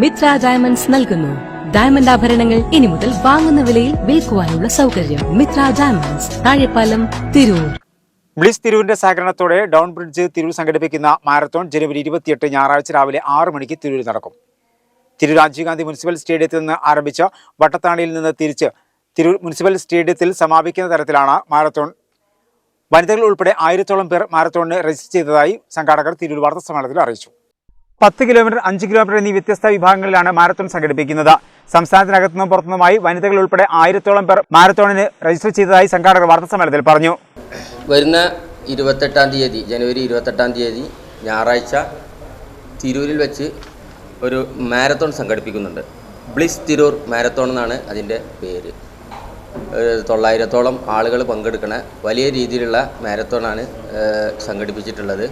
Mitra diamonds നൽകുന്നു. Diamond ആഭരണങ്ങൾ ഇനി മുതൽ വാങ്ങുന്ന വിലയിൽ വിൽക്കുവാനുള്ള സൗകര്യം മിത്ര ഡയമണ്ട്സ് താഴെപ്പാലം തിരൂർ. ബ്ലിസ് തിരൂരിന്റെ സഹകരണത്തോടെ ഡൗൺ ബ്രിഡ്ജ് തിരൂർ സംഘടിപ്പിക്കുന്ന മാരത്തോൺ ജനുവരി ഇരുപത്തിയെട്ട് ഞായറാഴ്ച രാവിലെ ആറ് മണിക്ക് തിരൂരിൽ നടക്കും. തിരൂർ രാജീവ് ഗാന്ധി മുനിസിപ്പൽ സ്റ്റേഡിയത്തിൽ നിന്ന് ആരംഭിച്ച വട്ടത്താണിയിൽ നിന്ന് തിരിച്ച് തിരൂർ മുനിസിപ്പൽ സ്റ്റേഡിയത്തിൽ സമാപിക്കുന്ന തരത്തിലാണ് മാരത്തോൺ. വനിതകൾ ഉൾപ്പെടെ ആയിരത്തോളം പേർ മാരത്തോണിന് രജിസ്റ്റർ ചെയ്തതായി സംഘാടകർ തിരൂർ വാർത്താ സമ്മേളനത്തിൽ അറിയിച്ചു. പത്ത് കിലോമീറ്റർ അഞ്ച് കിലോമീറ്റർ എന്നീ വ്യത്യസ്ത വിഭാഗങ്ങളിലാണ് മാരത്തോൺ സംഘടിപ്പിക്കുന്നത്. സംസ്ഥാനത്തിനകത്തുനിന്നും പുറത്തുനിന്നുമായി വനിതകൾ ഉൾപ്പെടെ ആയിരത്തോളം പേർ മാരത്തോണിന് രജിസ്റ്റർ ചെയ്തതായി സംഘാടകർ വാർത്താ സമ്മേളനത്തിൽ പറഞ്ഞു. വരുന്ന ഇരുപത്തെട്ടാം തീയതി ജനുവരി ഇരുപത്തെട്ടാം തീയതി ഞായറാഴ്ച തിരൂരിൽ വെച്ച് ഒരു മാരത്തോൺ സംഘടിപ്പിക്കുന്നുണ്ട്. ബ്ലിസ് തിരൂർ മാരത്തോൺ എന്നാണ് അതിന്റെ പേര്. തൊള്ളായിരത്തോളം ആളുകൾ പങ്കെടുക്കുന്ന വലിയ രീതിയിലുള്ള മാരത്തോണാണ് സംഘടിപ്പിച്ചിട്ടുള്ളത്.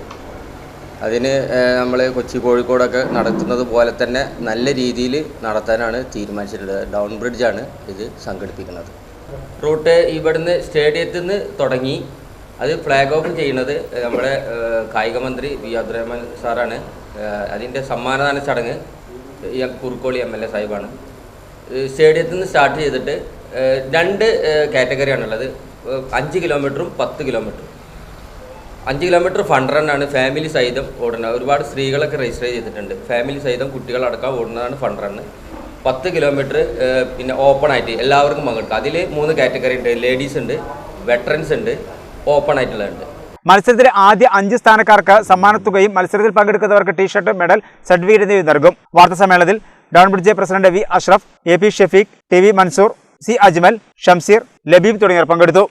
അതിന് നമ്മൾ കൊച്ചി കോഴിക്കോടൊക്കെ നടത്തുന്നത് പോലെ തന്നെ നല്ല രീതിയിൽ നടത്താനാണ് തീരുമാനിച്ചിട്ടുള്ളത്. ഡൗൺ ബ്രിഡ്ജാണ് ഇത് സംഘടിപ്പിക്കുന്നത്. റൂട്ട് ഇവിടുന്ന് സ്റ്റേഡിയത്തിൽ നിന്ന് തുടങ്ങി അത് ഫ്ലാഗ് ഓഫ് ചെയ്യുന്നത് നമ്മുടെ കായിക മന്ത്രി വി അബ്ദുറഹ്മാൻ സാറാണ്. അതിന്റെ സമ്മാനദാന ചടങ്ങ് കുറുക്കോളി എം എൽ എ സാഹിബാണ്. സ്റ്റേഡിയത്തിൽ നിന്ന് സ്റ്റാർട്ട് ചെയ്തിട്ട് രണ്ട് കാറ്റഗറിയാണുള്ളത്. അഞ്ച് കിലോമീറ്ററും പത്ത് കിലോമീറ്ററും. അഞ്ച് കിലോമീറ്റർ ഫണ്ട് റണ്ണാണ് ഫാമിലി സഹിതം ഓടുന്നത്. ഒരുപാട് സ്ത്രീകളൊക്കെ രജിസ്റ്റർ ചെയ്തിട്ടുണ്ട്. ഫാമിലി സഹിതം കുട്ടികളടക്കം ഓടുന്നതാണ് ഫണ്ട് റണ്ണ് പത്ത് കിലോമീറ്റർ പിന്നെ ഓപ്പൺ ആയിട്ട് എല്ലാവർക്കും പങ്കെടുക്കാം. അതിൽ മൂന്ന് കാറ്റഗറി ഉണ്ട്. ലേഡീസ് ഉണ്ട് വെറ്ററൻസ് ഉണ്ട് ഓപ്പൺ ആയിട്ടുള്ളതുണ്ട് മത്സരത്തിലെ ആദ്യ അഞ്ച് സ്ഥാനക്കാർക്ക് സമ്മാനത്തുകയും മത്സരത്തിൽ പങ്കെടുക്കുന്നവർക്ക് ടീഷർട്ട് മെഡൽ സർട്ടിഫിക്കറ്റ് എന്നിവ നൽകും. വാർത്താ സമ്മേളനത്തിൽ Down Bridge president V Ashraf A P Shefeeq T V Mansoor C Ajmal Shamseer Labeeb തുടങ്ങിയവർ പങ്കെടുത്തു.